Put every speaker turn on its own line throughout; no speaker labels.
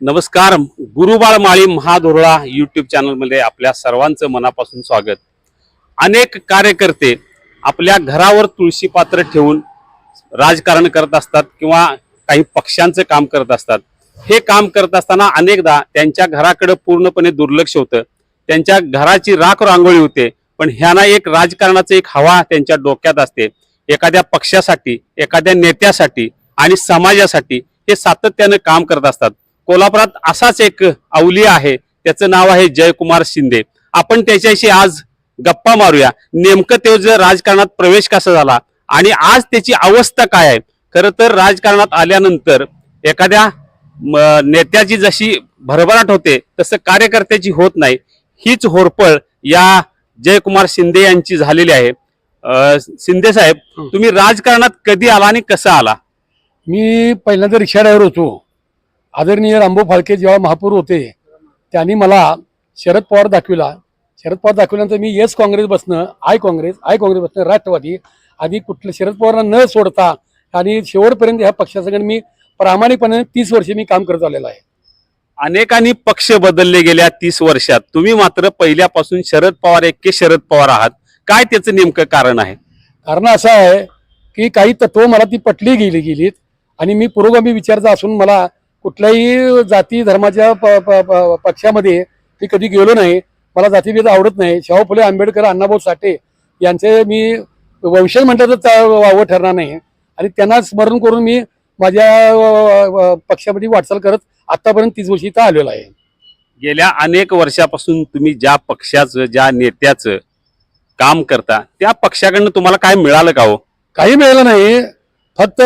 नमस्कार गुरुबाळ माळी महाधोरळा यूट्यूब चॅनलमध्ये आपल्या सर्वांचं मनापासून स्वागत. अनेक कार्यकर्ते आपल्या घरावर तुळशी पात्र ठेवून राजकारण करत असतात किंवा काही पक्षांचं काम करत असतात. हे काम करत असताना अनेकदा त्यांच्या घराकडे पूर्णपणे दुर्लक्ष होतं. त्यांच्या घराची राख रांगोळी होते पण ह्यांना एक राजकारणाचं एक हवा त्यांच्या डोक्यात असते. एखाद्या पक्षासाठी एखाद्या नेत्यासाठी आणि समाजासाठी हे सातत्यानं काम करत असतात. कोल्हापुरात असाच एक अवली आहे. त्याचं नाव आहे जयकुमार शिंदे. आपण त्याच्याशी आज गप्पा मारूया. नेमकं तो जर राजकारणात प्रवेश कसा झाला? आणि आज त्याची अवस्था काय आहे? खरं तर राजकारणात आल्यानंतर एखाद्या नेत्याची जशी भरभराट होते तसं कार्यकर्त्याची होत नाही. हीच होरपळ या जयकुमार शिंदे यांची झालेली आहे. शिंदे साहेब तुम्ही राजकारणात कधी आला आणि कसं आला?
मी पहिल्यांदा रिक्षा ड्रायव्हर होतो. आदरणीय रामभाऊ फाळके जेव्हा महापौर होते त्यांनी मला शरद पवार दाखविला. शरद पवार दाखवल्यानंतर मी येस काँग्रेस बसणं आय काँग्रेस आय काँग्रेस बसणं राष्ट्रवादी आधी कुठलं शरद पवारांना न सोडता आणि शेवटपर्यंत ह्या पक्षासंगत मी प्रामाणिकपणे तीस वर्षे मी काम करत आलेलो आहे.
अनेकांनी पक्ष बदलले गेल्या तीस वर्षात. तुम्ही मात्र पहिल्यापासून शरद पवार एक्के शरद पवार आहात. काय त्याचं नेमकं कारण आहे?
कारण असं आहे की काही तत्व मला ती पटली गेली गेलीत आणि मी पुरोगामी विचारचा असून मला कुठल्याही जाती धर्माच्या पक्षामध्ये मी कधी गेलो नाही. मला जातीभेद आवडत नाही. शाहू फुले आंबेडकर अण्णाभाऊ साठे यांचे मी वंशज म्हटलं तर वावं ठरणार नाही. आणि त्यांना स्मरण करून मी माझ्या पक्षामध्ये वाटचाल करत आतापर्यंत तीस वर्षी इथं आलेलो आहे.
गेल्या अनेक वर्षापासून तुम्ही ज्या पक्षाचं ज्या नेत्याचं काम करता त्या पक्षाकडनं तुम्हाला काय मिळालं का हो?
काही मिळालं नाही. फक्त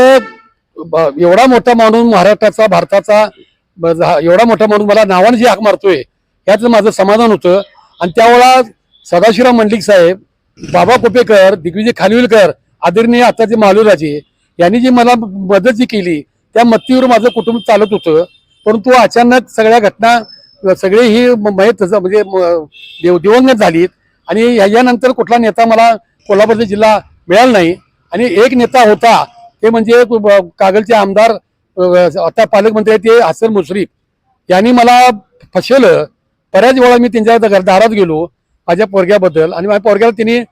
एवढा मोठा माणूस महाराष्ट्राचा भारताचा एवढा मोठा माणूस मला नावाने जी हाक मारतोय याचं माझं समाधान होतं. आणि त्यावेळा सदाशिवराव मंडलिक साहेब बाबा कोपेकर दिग्विजय खानविलकर आदरणीय आताचे मालुराजे यांनी जी मला मदत जी केली त्या मत्तीवर माझं कुटुंब चालत होतं. परंतु अचानक सगळ्या घटना सगळे ही मयत म्हणजे म- देव दिवंगत झालीत. आणि ह्याच्यानंतर कुठला नेता मला कोल्हापूरचा जिल्हा मिळाला नाही. आणि एक नेता होता ते म्हणजे कागलचे आमदार आता पालकमंत्री आहेत ते हसन मुश्रीफ. यांनी मला फसवलं. बऱ्याच वेळा मी त्यांच्या घर- दारात गेलो माझ्या पोरग्याबद्दल. आणि माझ्या पोरग्याला त्यांनी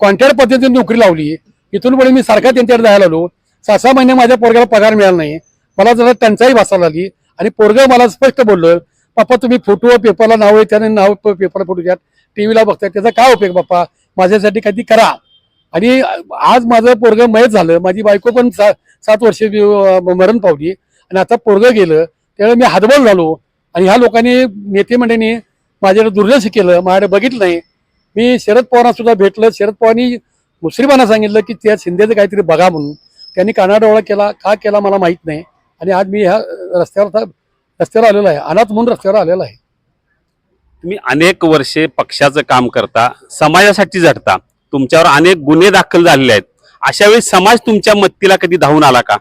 कॉन्ट्रॅक्ट पद्धतीने नोकरी लावली. इथून पुढे मी सारखा त्यांच्याकडे जायला आलो सहा सहा महिने माझ्या पोरग्याला पगार मिळाला नाही. मला जरा टंचाई बसायला लागली. आणि पोरगं मला स्पष्ट बोललं पप्पा तुम्ही फोटो पेपरला नाव आहे त्याने नाव पेपरला फोटो घ्या. टीव्हीला बघताय त्याचा काय उपयोग बाप्पा? माझ्यासाठी काहीतरी करा. आणि आज माझं पोरग मयत झालं. माझी बायको पण सा- सात वर्षे मरण पावली. आणि आता पोरगं गेलं. त्यावेळी मी हातबल झालो. आणि ह्या लोकांनी नेते मंडळींनी माझ्याकडे दुर्लक्ष केलं. माझ्याकडे बघितलं नाही. मी शरद पवारांना सुद्धा भेटलं. शरद पवारांनी मुश्रीफांना सांगितलं की त्या शिंदेचं काहीतरी बघा म्हणून. त्यांनी कानाडोळा केला. का केला मला माहीत नाही. आणि आज मी ह्या रस्त्यावर रस्त्यावर आलेलो आहे. अनाथ म्हणून रस्त्यावर आलेलो आहे.
तुम्ही अनेक वर्षे पक्षाचं काम करता. समाजासाठी झटता. तुमच्यावर अनेक गुन्हे दाखल झालेले आहेत. अशा वेळी समाज तुमच्या मत्तीला कधी धावून आला का?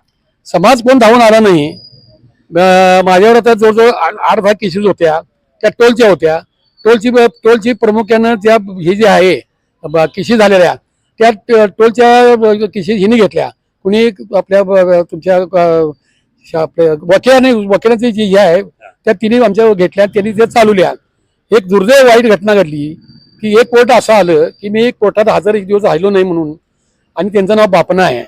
समाज कोण धावून आला नाही. माझ्यावर आता जवळजवळ आठ दहा केसेस होत्या. त्या टोलच्या होत्या. टोलची टोलची प्रामुख्यानं त्या हे जे आहे केसेस झालेल्या त्या टोलच्या केसेस हिने घेतल्या. कुणी आपल्या तुमच्या आपल्या वकिलाने वकिलांचे जे हे आहे त्या तिने आमच्या घेतल्या त्यांनी ते चालवल्या एक दुर्दैव वाईट घटना घडली. की एक कोर्ट असं आलं की मी कोर्टात हजर एक दिवस राहिलो नाही म्हणून आणि त्यांचं नाव बापना आहे.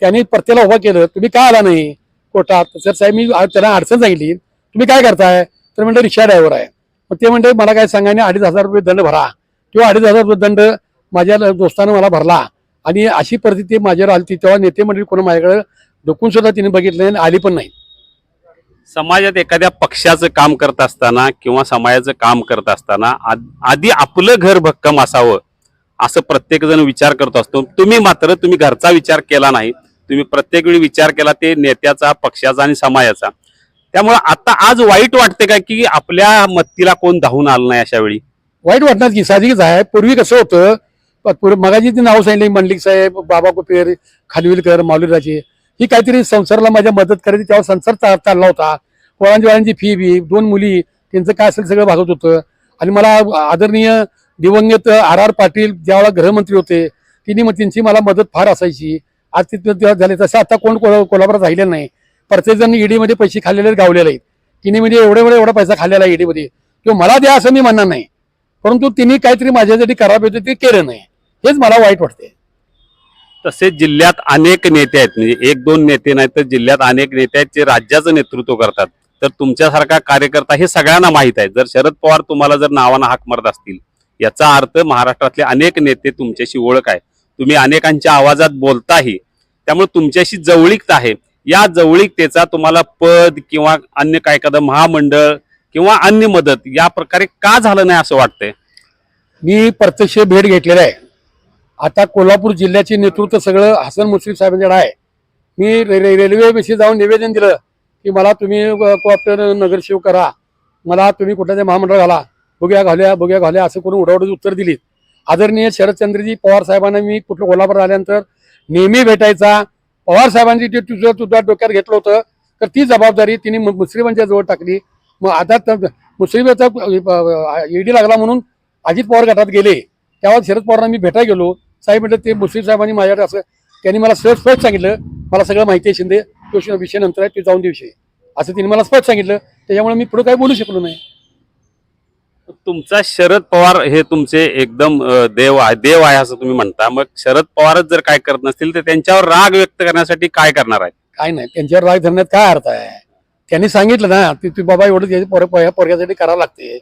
त्यांनी प्रत्येला उभा केलं तुम्ही का आला नाही कोर्टात? तर साहेब मी त्यांना अडचण सांगितली तुम्ही काय करताय? तर म्हणते रिक्षा ड्रायव्हर आहे. मग ते म्हणते मला काय सांगा आणि अडीच हजार रुपये दंड भरा. किंवा अडीच हजार रुपये दंड माझ्या दोस्तानं मला भरला. आणि अशी परिस्थिती माझ्यावर आली. तेव्हा नेते मंडळी कोणी माझ्याकडे डोकून सुद्धा तिने बघितलं आणि आली पण नाही.
समाजात एखाद्या पक्षाचं काम करत असताना किंवा समाजाचं काम करत असताना आधी आपलं घर भक्कम असावं असं प्रत्येकजण विचार करत असतो. तुम्ही मात्र तुम्ही घरचा विचार केला नाही. तुम्ही प्रत्येक वेळी विचार केला ते नेत्याचा पक्षाचा आणि समाजाचा. त्यामुळे आता आज वाईट वाटते का की आपल्या मत्तीला कोण धावून आलं नाही अशा वेळी?
वाईट वाटणार की साहजिकच आहे. पूर्वी कसं होतं प- पूर्वी मगाची ती नाव सांगितली मंडलिक साहेब बाबा कुपेर खानविलकर मालुराजे ही काहीतरी संसाराला माझ्या मदत करायची तेव्हा संसार चालला होता. पोळांच्या वाळांची फी बी दोन मुली त्यांचं काय असेल सगळं भागत होतं. आणि मला आदरणीय दिवंगत आर आर पाटील ज्यावेळेला गृहमंत्री होते तिने मग त्यांची मला मदत फार असायची. आज तिथे झाले तसं आता कोण कोल्हापुरात राहिलेलं नाही. प्रत्येक जण ईडीमध्ये पैसे खाल्लेले गावलेले आहेत. तिने म्हणजे एवढे एवढे एवढा पैसा खाल्लेला ईडी मध्ये किंवा मला द्या असं मी म्हणणार नाही. परंतु तिने काहीतरी माझ्यासाठी करावे होते ते केलं नाही. हेच मला वाईट वाटते
तसेच जिल्ह्यात अनेक नेते आहेत. म्हणजे एक दोन नेते नाही तर जिल्ह्यात अनेक नेते आहेत जे राज्याचं नेतृत्व करतात. तर तुमच्यासारखा कार्यकर्ता हे सगळ्यांना माहीत आहे. जर शरद पवार तुम्हाला जर नावानं हाक मारत असतील याचा अर्थ महाराष्ट्रातले अनेक नेते तुमच्याशी ओळख आहे. तुम्ही अनेकांच्या आवाजात बोलताही त्यामुळे तुमच्याशी जवळीकता आहे. या जवळीकतेचा तुम्हाला पद किंवा अन्य काय एखादं महामंडळ किंवा अन्य मदत या प्रकारे का झालं नाही असं वाटतंय?
मी प्रत्यक्ष भेट घेतलेला आहे. आता कोल्हापूर जिल्ह्याचे नेतृत्व सगळं हसन मुश्रीफ साहेबांकडे आहे. मी रे- रेल्वेविषयी जाऊन निवेदन दिलं की मला तुम्ही कोऑपरेटर नगरसेवक करा. मला तुम्ही कुठल्या तरी महामंडळ घाला. बघूया घाल्या बघूया घाल्या असं करून उडावडीची उत्तर दिलीत. आदरणीय शरदचंद्रजी पवार साहेबांना मी कुठलं कोल्हापूर आल्यानंतर नेहमी भेटायचा. पवार साहेबांनी ते तुझं तुझ्या डोक्यात घेतलं होतं. तर ती जबाबदारी तिने मु- मुश्रीफांच्या जवळ टाकली. मग आता त- मुश्रीफाचा ईडी लागला म्हणून अजित पवार गटात गेले. तेव्हा शरद पवारांना मी भेटायला गेलो. साहेब म्हटलं ते मुश्रीफ साहेबांनी माझ्याकडे असं त्यांनी मला सहज स्पष्ट सांगितलं मला सगळं माहिती आहे शिंदे तो विषय नंतर आहे ते जाऊन दे विषय. असं तिने मला स्पष्ट सांगितलं त्याच्यामुळे मी पुढे काही बोलू शकलो नाही.
तुमचा शरद पवार हे तुमचे एकदम देव आहे देव आहे असं तुम्ही म्हणता. मग शरद पवारच जर काय करत नसतील तर त्यांच्यावर राग व्यक्त करण्यासाठी काय करणार आहे?
काय नाही त्यांच्यावर राग धरण्यात काय अर्थ आहे? त्यांनी सांगितलं ना की तू बाबा एवढं पोरग्यासाठी करावं लागते.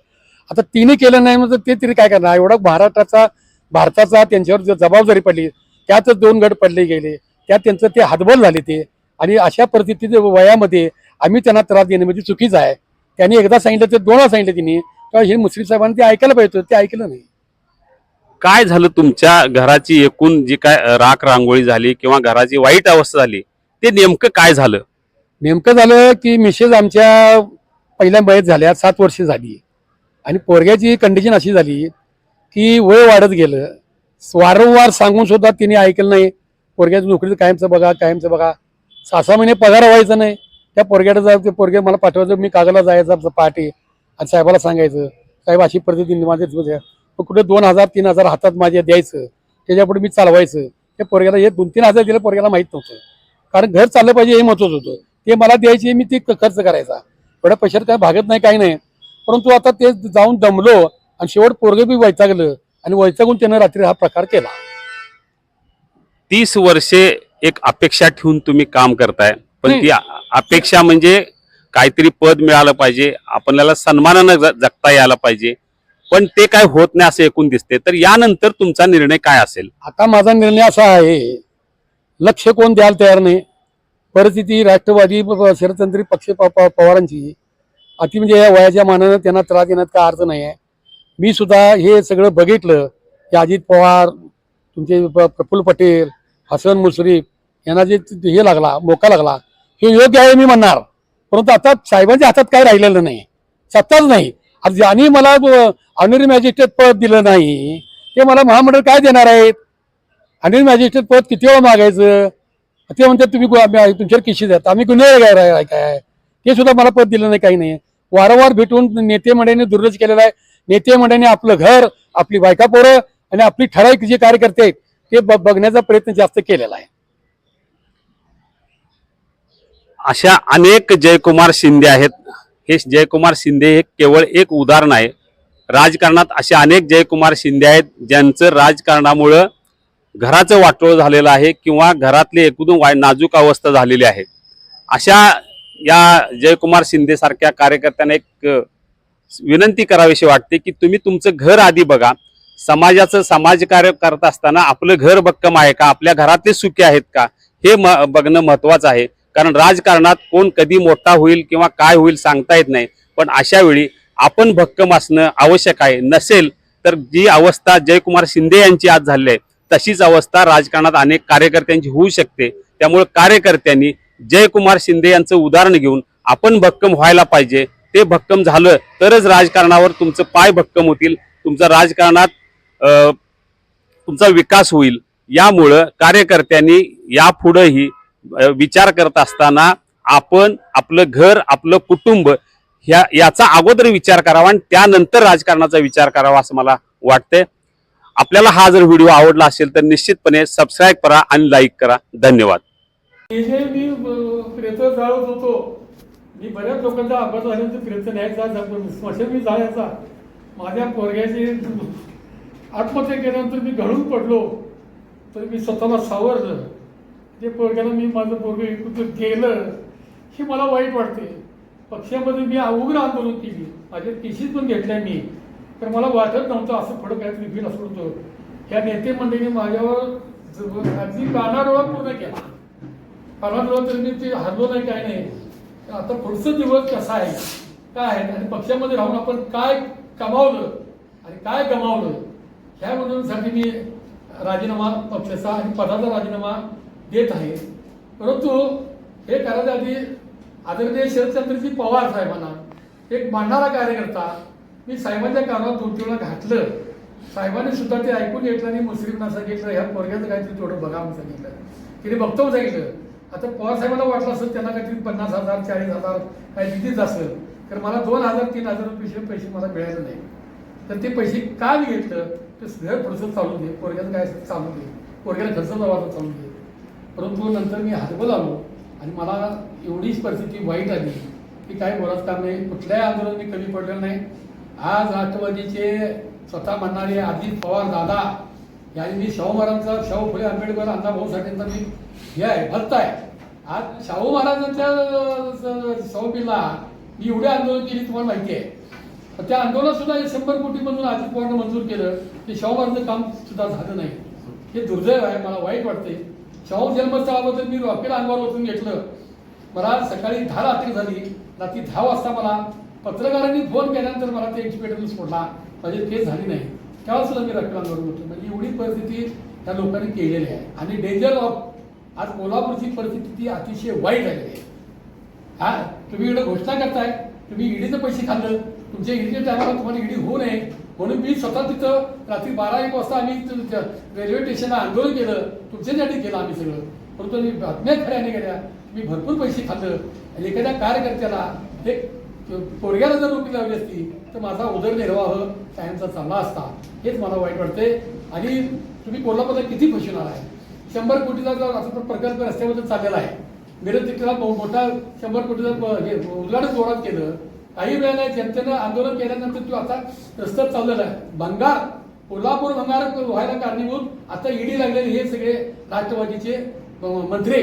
आता तिने केलं नाही म्हणजे ते तरी काय करणार? एवढा महाराष्ट्राचा भारताचा त्यांच्यावर जो जबाबदारी पडली त्यातच दोन गट पडले गेले त्यात त्यांचं ते हातबल झाले ते. आणि अशा परिस्थितीत वयामध्ये आम्ही त्यांना त्रास देणे म्हणजे चुकीचं आहे. त्यांनी एकदा सांगितलं ते दोन वेळा सांगितलं तिने तेव्हा हे मुस्लिम साहेबांनी ते ऐकायला पाहिजे होतं ते ऐकलं नाही.
काय झालं तुमच्या घराची एकूण जी काय राख रांगोळी झाली किंवा घराची वाईट अवस्था झाली ते नेमकं काय झालं?
नेमकं झालं की मिसेस आमच्या पहिल्या मयत झाल्या सात वर्ष झाली. आणि पोरग्याची कंडिशन अशी झाली की वय वाढत गेलं. वारंवार सांगून सुद्धा तिने ऐकलं नाही. पोरग्याचं नोकरीचं कायमचं बघा कायमचं बघा. सहा सहा महिने पगार व्हायचं नाही. त्या पोरग्याला जा ते पोरगे मला पाठवायचं मी कागदला जायचं पहाटे आणि साहेबाला सांगायचं साहेब अशी परिस्थिती माझे कुठे दोन हजार तीन हजार हातात माझ्या द्यायचं. त्याच्यापुढे मी चालवायचं. त्या पोरग्याला हे दोन तीन हजार दिलं पोरग्याला माहीत नव्हतं. कारण घर चाललं पाहिजे हे महत्वाचं होतं. ते मला द्यायचे मी ते क- खर्च करायचा. एवढ्या पैशात काय भागत नाही काही नाही. परंतु आता ते जाऊन दमलो. आणि शेवट पोरगे बी वैतागलं आणि वैतागून त्यानं रात्री हा प्रकार केला.
तीस वर्षे एक अपेक्षा ठेवून तुम्ही काम करताय. पण. ती अपेक्षा म्हणजे काहीतरी पद मिळालं पाहिजे आपल्याला सन्मानानं जगता यायला पाहिजे. पण ते काय होत नाही असं एकूण दिसते तर यानंतर तुमचा निर्णय काय असेल?
आता माझा निर्णय असा आहे लक्ष कोण द्यायला तयार नाही. परिस्थिती राष्ट्रवादी शरदचंद्री पक्ष पवारांची. अति म्हणजे या वयाच्या मानानं त्यांना त्रास देण्यात काय अर्थ नाही आहे मी सुद्धा हे सगळं बघितलं. की अजित पवार तुमचे प्रफुल्ल पटेल हसन मुश्रीफ यांना जे हे लागला मोका लागला हे योग्य आहे मी म्हणणार. परंतु आता साहेबांच्या हातात काय राहिलेलं नाही. सत्ताच नाही. आज ज्यांनी मला ऑनरी मॅजिस्ट्रेट पद दिलं नाही ते मला महामंडळ काय देणार आहेत? ऑनरी मॅजिस्ट्रेट पद किती वेळा मागायचं? ते म्हणतात तुम्ही गु- तुमच्यावर किशी द्या आम्ही गुन्हेगार आहे आहे काय ते सुद्धा मला पद दिलं नाही काही नाही. वारंवार भेटून नेते मंडळीने दुर्लक्ष केलेलं आहे. नेते मंडळीने आपलं घर आपली बायका पोरं आणि आपली ठराविक जे कार्यकर्ते ते बघण्याचा प्रयत्न जास्त केलेला आहे.
अशा अनेक जयकुमार शिंदे आहेत. हे जयकुमार शिंदे हे केवळ एक उदाहरण आहे. राजकारणात असे अनेक जयकुमार शिंदे आहेत ज्यांचं राजकारणामुळं घराचं वाटोळ झालेलं आहे किंवा घरातली एकूण वाय नाजूक अवस्था झालेली आहे. अशा या जयकुमार शिंदेसारख्या कार्यकर्त्यांना एक विनंती करावीशी वाटते की तुम्ही तुमचं घर आधी बघा. समाजाचं समाजकार्य करत असताना आपलं घर भक्कम आहे का? आपल्या घरातले सुखी आहेत का? हे म- बघणं महत्वाचं आहे. कारण राजकारणात कोण कधी मोठा होईल किंवा काय होईल सांगता येत नाही. पण अशा वेळी आपण भक्कम असणं आवश्यक आहे. नसेल तर जी अवस्था जयकुमार शिंदे यांची आज झाली आहे तशीच अवस्था राजकारणात अनेक कार्यकर्त्यांची होऊ शकते. त्यामुळे कार्यकर्त्यांनी जयकुमार शिंदे यांचं उदाहरण घेऊन आपण भक्कम व्हायला पाहिजे. ते भक्कम झालं तरच राजकारणावर तुमचं पाय भक्कम होतील तुमचा राजकारणात तुमचा विकास होईल. यामुळं कार्यकर्त्यांनी यापुढंही विचार करत असताना आपण आपलं घर आपलं कुटुंब ह्या याचा अगोदर विचार करावा आणि त्यानंतर राजकारणाचा विचार करावा असं मला वाटतंय. आपल्याला हा जर व्हिडिओ आवडला असेल तर निश्चितपणे सबस्क्राईब करा आणि लाईक करा. धन्यवाद.
मी जाळत होतो. मी बऱ्याच लोकांचा अपघात झाल्यानंतर प्रयत्न न्यायचा स्मशान मी जायचा माझ्या पोरग्याची आत्महत्या केल्यानंतर मी घडून पडलो तर मी स्वतःला सावरलं. ते पोरग्याला मी माझं पोरगं एकत्र गेलं हे मला वाईट वाटते पक्षामध्ये मी उग्र आंदोलन केली. माझ्या टीसीज पण घेतल्या मी. तर मला वाटत नव्हतं असं फडक काहीतरी होईल असं होतं ह्या नेते मंडळीने माझ्यावर अगदी कानाडोळा पूर्ण केला. कानाडोळा तर मी ते हरलो नाही काय नाही. आता पुढचं दिवस कसा आहे? काय आहे? आणि पक्षामध्ये राहून आपण काय कमावलं आणि काय गमावलं? ह्या म्हणूनसाठी मी राजीनामा पक्षाचा आणि पदाचा राजीनामा देत आहे. परंतु हे करायच्या आधी आदरणीय शरदचंद्रजी पवार साहेबांना एक मांडणारा कार्यकर्ता मी साहेबांच्या कानावर दोन तीन वेळा घातलं. साहेबांनी सुद्धा ते ऐकून घेतलं आणि मुस्लिमना सांगितलं ह्या पोरग्याचं काहीतरी थोडं बघा म्हणून सांगितलं. तिने बघतो सांगितलं. आता पवार साहेबांना वाटलं असेल त्यांना काहीतरी पन्नास हजार चाळीस हजार काही दिलीच असेल. तर मला दोन हजार तीन हजार रुपये पैसे मला मिळाले नाही. तर ते पैसे का मी घेतलं? ते सगळं पुढचं चालू दे. पोरग्याचं काय चालू दे. पोरग्याला खर्च लावायचा चालू दे. परंतु नंतर मी हरबल आलो आणि मला एवढीच परिस्थिती वाईट आली की काही बोलत काम नाही. कुठल्याही आंदोलन मी कमी पडलेलं नाही. आज राष्ट्रवादीचे स्वतः म्हणणारे अजित पवार दादा यांनी मी शाहू महाराजांचा शाहू फुले आंबेडकर अण्णाभाऊ साठेंचा मी हे आहे भत्ता आहे आज शाहू महाराजांच्या अं, मी एवढे आंदोलन केली तुम्हाला माहिती आहे. त्या आंदोलनात सुद्धा शंभर कोटी म्हणून अजित पवारनं मंजूर केलं ते शाहू महाराजांचं काम सुद्धा झालं नाही. हे दुर्दैव आहे मला वाईट वाटते शाहू जन्मस्थळाबद्दल मी रॉकेल अंगावर वचून घेतलं. मला सकाळी दहा रात्री झाली रात्री दहा वाजता मला पत्रकारांनी फोन केल्यानंतर मला ते एक्सपेक्टेबल सोडला. म्हणजे केस झाली नाही. तेव्हा सुद्धा मी रॉकेल अंगावर होतो म्हणजे एवढी परिस्थिती त्या लोकांनी केलेली आहे. आणि डेंजर ऑफ आज कोल्हापूरची परिस्थिती अतिशय वाईट झालेली आहे. हा? तुम्ही इकडे घोषणा करताय. तुम्ही ईडीचं पैसे खाल्लं. तुमच्या ईडीच्या टायमाला तुम्हाला ईडी होऊ नये. म्हणून मी स्वतः तिथं रात्री बारा एक वाजता आम्ही रेल्वे स्टेशनला आंदोलन केलं. तुमच्यासाठी केलं आम्ही सगळं. परंतु मी बातम्या खऱ्याने केल्या. मी भरपूर पैसे खाल्लं. एखाद्या कार्यकर्त्याला एक पोरग्याला जर नोकरी लावली असती तर माझा उदरनिर्वाह कायमचा चालला असता. हेच मला वाईट वाटते आणि तुम्ही कोल्हापूरला किती फसवणार आहे? शंभर कोटीचा जर असा प्रकल्प रस्त्यामध्ये चाललेला आहे. मिरज तिथला मोठा शंभर कोटीचा प- हे उद्घाटन जोरात केलं. काही वेळेला जनतेनं आंदोलन केल्यानंतर तो आता रस्ता चाललेला आहे. भंगार कोल्हापूर भंगार व्हायला कारणीभूत. आता ईडी लागलेले हे सगळे राष्ट्रवादीचे मंत्री.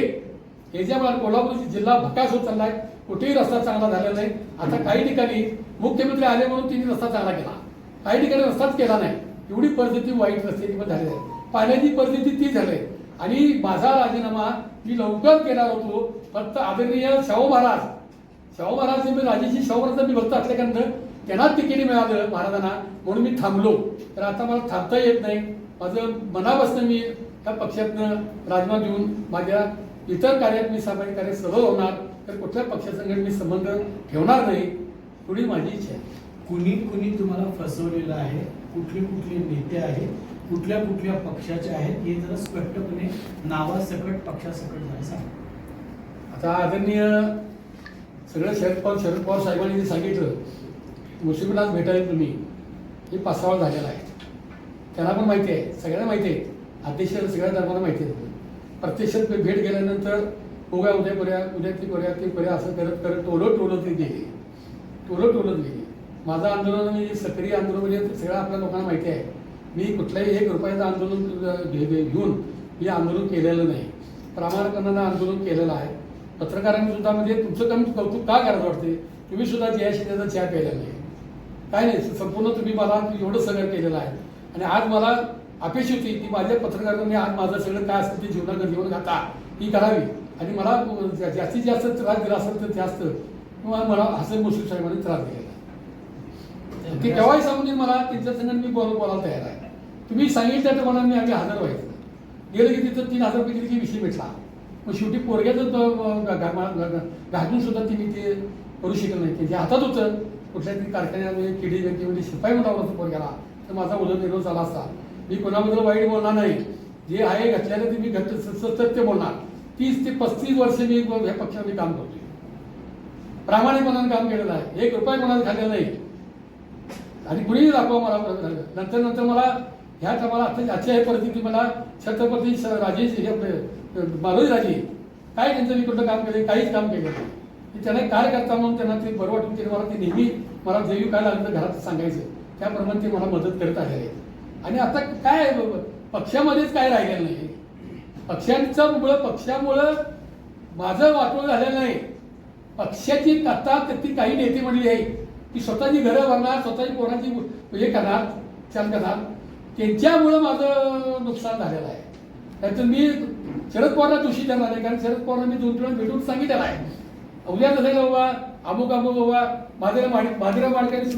हे जे मला कोल्हापूरची जिल्हा भकास होत चाललाय कुठेही रस्ता चांगला झालेला नाही. आता काही ठिकाणी मुख्यमंत्री आले म्हणून तिने रस्ता चांगला केला. काही ठिकाणी रस्ताच केला नाही. एवढी परिस्थिती वाईट रस्त्याची पण झालेली आहे पाण्याची परिस्थिती ती झाली. आहे. आणि माझा राजीनामा मी लवकर केला होतो फक्त आदरणीय शाहू महाराज. शाहू महाराज मी राजेशी शाहू महाराज मी भक्त असल्याकडनं त्यांनाच तिकीट मिळालं महाराजांना म्हणून मी थांबलो. तर आता मला थांबता येत नाही. माझं मनापासून मी त्या पक्षातनं राजीनामा देऊन माझ्या इतर कार्यात मी सामाजिक कार्यात सहभाग होणार तर कुठल्या पक्षासंगत मी संबंध ठेवणार नाही एवढी माझी इच्छा आहे.
कुणी कुणी तुम्हाला फसवलेलं आहे? कुठले कुठले नेते आहेत? कुठल्या कुठल्या पक्षाचे आहेत हे जरा स्पष्टपणे नावासकट पक्षासकट जरा सांग.
आता आदरणीय सगळं शरद पवार शरद पवार साहेबांनी जे सांगितलं मुस्लिमनाथ भेटायला तुम्ही हे पासावळ झालेलं आहे. त्यांना पण माहिती आहे सगळ्यांना माहिती आहे अध्यक्ष सगळ्या धर्माला माहिती आहे. प्रत्यक्ष भेट गेल्यानंतर उगा उद्या करूया उद्या ती करूया ती करूया असं करत करत टोलत टोलत गेली. टोलत टोलत गेली. माझं आंदोलन म्हणजे सक्रिय आंदोलन म्हणजे सगळं आपल्या लोकांना माहिती आहे. मी कुठल्याही एक रुपयाचं आंदोलन घेऊन मी आंदोलन केलेलं नाही. प्रामाणिकपणानं आंदोलन केलेलं आहे. पत्रकारांनी सुद्धा म्हणजे तुमचं कमी कौतुक का करायचं वाटते तुम्ही सुद्धा जया शिंदेचा चहा प्यायला नाही. काय नाही संपूर्ण तुम्ही मला एवढं सगळं केलेलं आहे. आणि आज मला अपेक्षा होती की माझ्या पत्रकारांनी आज माझं सगळं काय असेल ते जीवनात जीवन गाथा ही करावी. आणि मला जास्तीत जास्त त्रास दिला असेल तर जास्त किंवा मला हसन मुश्रीफ साहेबांनी त्रास दिलेला. ते केव्हाही सांगून मला त्यांच्या संग मी बोल बोलायला तयार आहे. तुम्ही सांगितलं तर मला मी आम्ही हजर व्हायचं. गेलं की तिथं तीन हजार रुपये दिले की विषय भेटला. मग शेवटी पोरग्याचं तो, घालून सुद्धा तिने ते करू शकलं नाही. त्यांच्या हातात होतं कुठल्या तरी कारखान्यामध्ये किडी व्यक्तीमध्ये शिपाई म्हणा होतं पोरग्याला. तर माझा उदरनिर्वाह झाला असता. मी कोणाबद्दल वाईट बोलणार नाही. जे आहे घातल्यानं ते मी घट स- सत्य बोलणार. तीस ते पस्तीस वर्ष मी ह्या पक्षामध्ये काम करतोय. प्रामाणिकपणाने काम केलेलं आहे. एक रुपया कोणाला खाल्लेला नाही. आणि कुणीही दाखवा मला नंतर नंतर मला ह्या मला आता आजच्या हे परिस्थिती मला छत्रपती श- राजे हे काय त्यांचं मी कुठलं काम केलं काहीच काम केलं नाही. की त्यांना काय करता म्हणून त्यांना ते बरं वाटून ते मला ते नेहमी मला देवी काय लागलं घरात सांगायचं. त्याप्रमाणे ते मला मदत करत आलेले आणि आता काय आहे पक्षामध्येच काय राहिलेलं नाही. पक्षांचं मुळं पक्षामुळं माझं वाटोळ झालेलं नाही. पक्षाची कथा ती काही नेते म्हणली आहे की स्वतःची घरं भरणार स्वतःची कोणाची हे करणार छान करणार. त्यांच्यामुळं माझं नुकसान झालेलं आहे. त्याचं मी शरद पवारला दोषी करणार आहे कारण शरद पवारांनी दोन तीन वेळा भेटून सांगितलेलं आहे. उद्या कसं बाबा अमुक अमुक बाबा माझ्या माडिक माझ्या माडकांनी